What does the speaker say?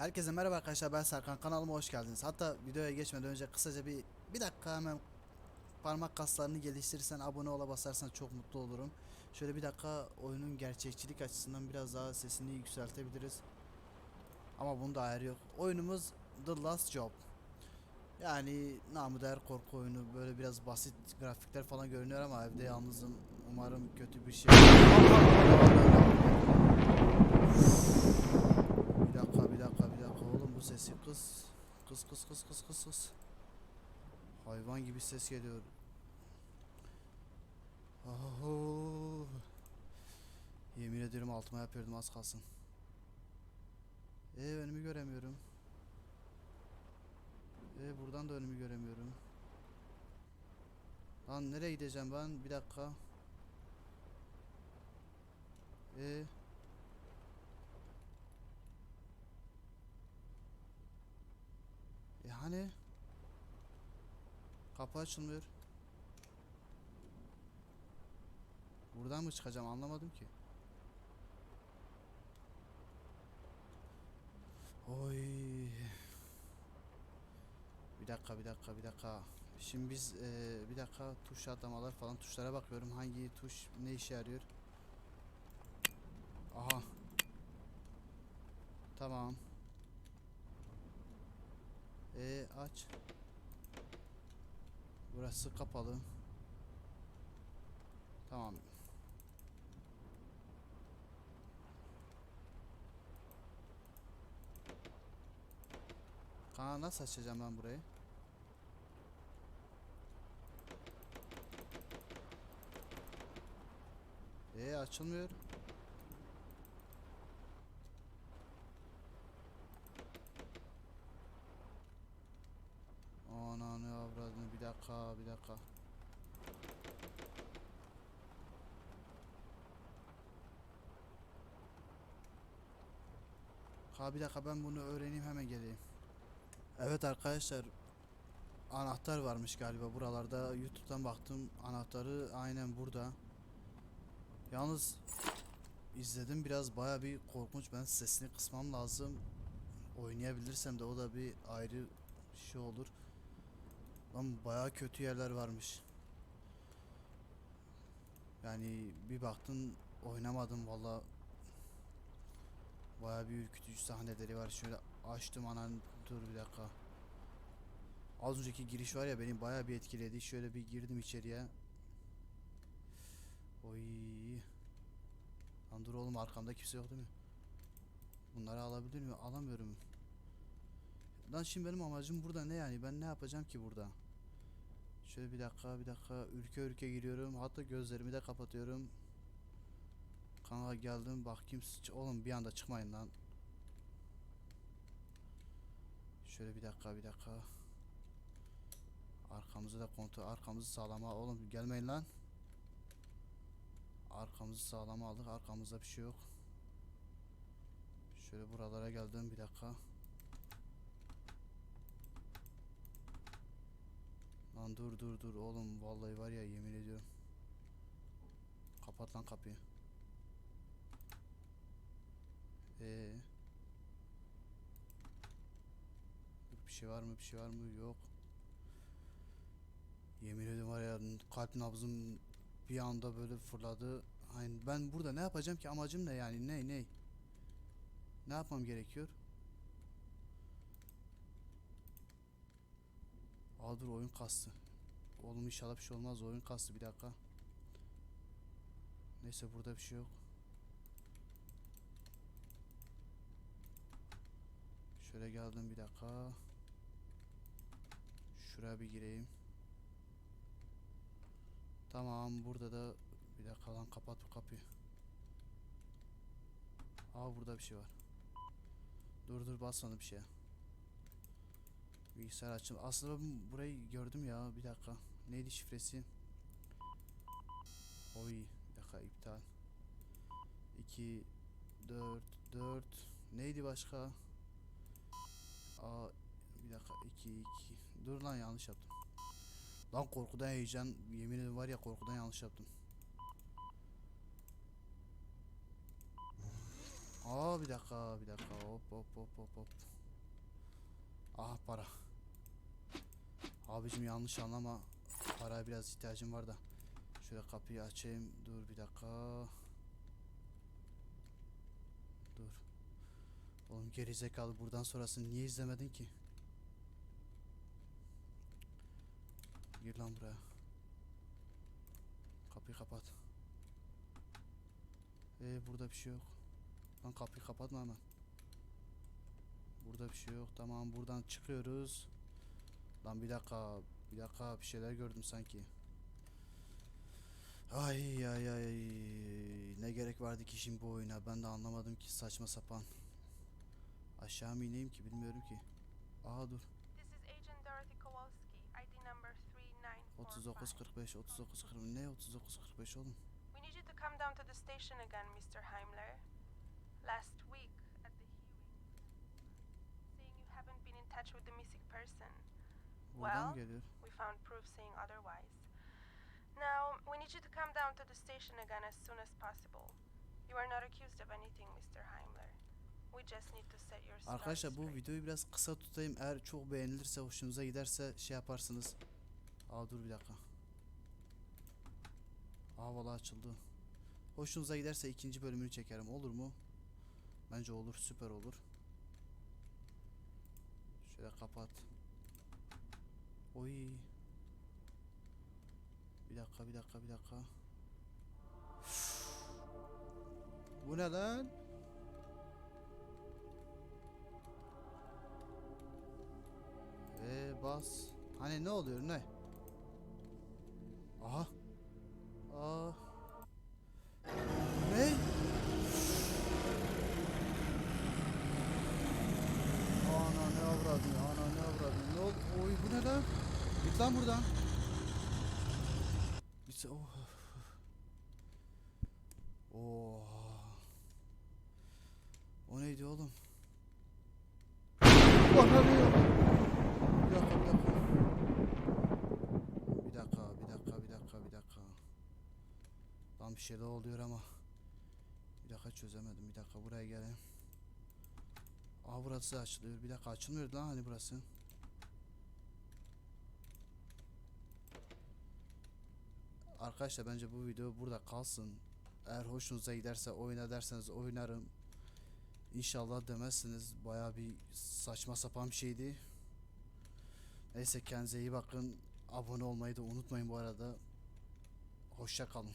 Herkese merhaba arkadaşlar ben Serkan kanalıma hoş geldiniz. Hatta videoya geçmeden önce kısaca bir bir dakika hemen parmak kaslarını geliştirirsen abone ola basarsan çok mutlu olurum. Şöyle bir dakika oyunun gerçekçilik açısından biraz daha sesini yükseltebiliriz. Ama bunda ayarı yok. Oyunumuz The Last Job. Yani namı değer korku oyunu böyle biraz basit grafikler falan görünüyor ama evde yalnızım. Umarım kötü bir şey. Bir dakika, bir dakika, bir dakika oğlum bu sesi kız. Kız kız kız kız kız kız. Hayvan gibi ses geliyor. Oho. Yemin ediyorum altıma yapıyordum az kalsın. Ee önümü göremiyorum. Ee buradan da önümü göremiyorum. Lan nereye gideceğim ben? Bir dakika. Ee E hani? Kapı açılmıyor. Buradan mı çıkacağım anlamadım ki. Oy. Bir dakika bir dakika bir dakika. Şimdi biz eee, bir dakika tuş atlamalar falan tuşlara bakıyorum. Hangi tuş ne işe yarıyor? Aha. Tamam. E aç. Burası kapalı. Tamam. Kana nasıl açacağım ben burayı? E açılmıyor. Ananı avradını bir dakika bir dakika. Ha bir dakika ben bunu öğreneyim hemen geleyim. Evet arkadaşlar anahtar varmış galiba buralarda YouTube'dan baktım anahtarı aynen burada. Yalnız izledim biraz baya bir korkunç ben sesini kısmam lazım. Oynayabilirsem de o da bir ayrı şey olur. Lan bayağı kötü yerler varmış. Yani bir baktın oynamadım valla. Bayağı bir ürkütücü sahneleri var. Şöyle açtım anan dur bir dakika. Az önceki giriş var ya beni bayağı bir etkiledi. Şöyle bir girdim içeriye. Oy. Lan dur oğlum arkamda kimse yok değil mi? Bunları alabilir miyim? Alamıyorum. Lan şimdi benim amacım burada ne yani? Ben ne yapacağım ki burada? Şöyle bir dakika, bir dakika. Ülke ülke giriyorum. Hatta gözlerimi de kapatıyorum. Kanala geldim. Bakayım. sıç- Oğlum bir anda çıkmayın lan. Şöyle bir dakika, bir dakika. Arkamızı da kontrol. Arkamızı sağlama. Oğlum gelmeyin lan. Arkamızı sağlama aldık. Arkamızda bir şey yok. Şöyle buralara geldim. Bir dakika. Lan dur dur dur oğlum vallahi var ya yemin ediyorum. Kapat lan kapıyı. Ee. Bir şey var mı? Bir şey var mı? Yok. Yemin ediyorum var ya kalp nabzım bir anda böyle fırladı. Hani ben burada ne yapacağım ki? Amacım ne yani? Ne ne? Ne yapmam gerekiyor? Aa dur oyun kastı. Oğlum inşallah bir şey olmaz. Oyun kastı bir dakika. Neyse burada bir şey yok. Şöyle geldim bir dakika. Şuraya bir gireyim. Tamam burada da bir dakika lan kapat bu kapıyı. Aa burada bir şey var. Dur dur basmadım bir şeye. Bilgisayar açım. Aslında ben burayı gördüm ya. Bir dakika. Neydi şifresi? Oy. Bir dakika iptal. 2 4 4 Neydi başka? Aa bir dakika 2 2 Dur lan yanlış yaptım. Lan korkudan heyecan yemin ederim var ya korkudan yanlış yaptım. Aa bir dakika bir dakika hop hop hop hop hop. Ah para. Abicim yanlış anlama. Paraya biraz ihtiyacım var da. Şöyle kapıyı açayım. Dur bir dakika. Dur. Oğlum gerizekalı buradan sonrasını niye izlemedin ki? Gir lan buraya. Kapıyı kapat. Ee burada bir şey yok. Lan kapıyı kapatma hemen. Burada bir şey yok. Tamam buradan çıkıyoruz. Lan bir dakika. Bir dakika bir şeyler gördüm sanki. Ay ay ay. Ne gerek vardı ki şimdi bu oyuna? Ben de anlamadım ki saçma sapan. Aşağı mı ineyim ki bilmiyorum ki. Aa dur. This is Agent Dorothy Kowalski, ID number 3945. 39 45 39 40 ne 39 45 oğlum? We need you to come down to the station again, Mr. Heimler. Last week at the hearing, saying you haven't been in touch with the missing person. Buradan Well, geliyor? We found proof saying otherwise. Now, we need you to come down to the station again as soon as possible. You are not accused of anything, Mr. Heimler. We just need to set your story Arkadaşlar bu straight. videoyu biraz kısa tutayım. Eğer çok beğenilirse, hoşunuza giderse şey yaparsınız. Aa dur bir dakika. Aa valla açıldı. Hoşunuza giderse ikinci bölümünü çekerim. Olur mu? Bence olur. Süper olur. Şöyle kapat. Oy. Bir dakika, bir dakika, bir dakika. Bu ne lan? Ee bas. Hani ne oluyor ne? Aha. Git lan buradan. Gitse oh. Oh. O neydi oğlum? Bana ne? Bir dakika, bir dakika. Bir dakika, bir dakika, bir dakika, bir dakika. Lan bir şeyler oluyor ama. Bir dakika çözemedim. Bir dakika buraya gelin. Aa burası açılıyor. Bir dakika açılmıyordu lan hani burası. Arkadaşlar bence bu video burada kalsın. Eğer hoşunuza giderse oyna derseniz oynarım. İnşallah demezsiniz. Baya bir saçma sapan bir şeydi. Neyse kendinize iyi bakın. Abone olmayı da unutmayın bu arada. Hoşça kalın.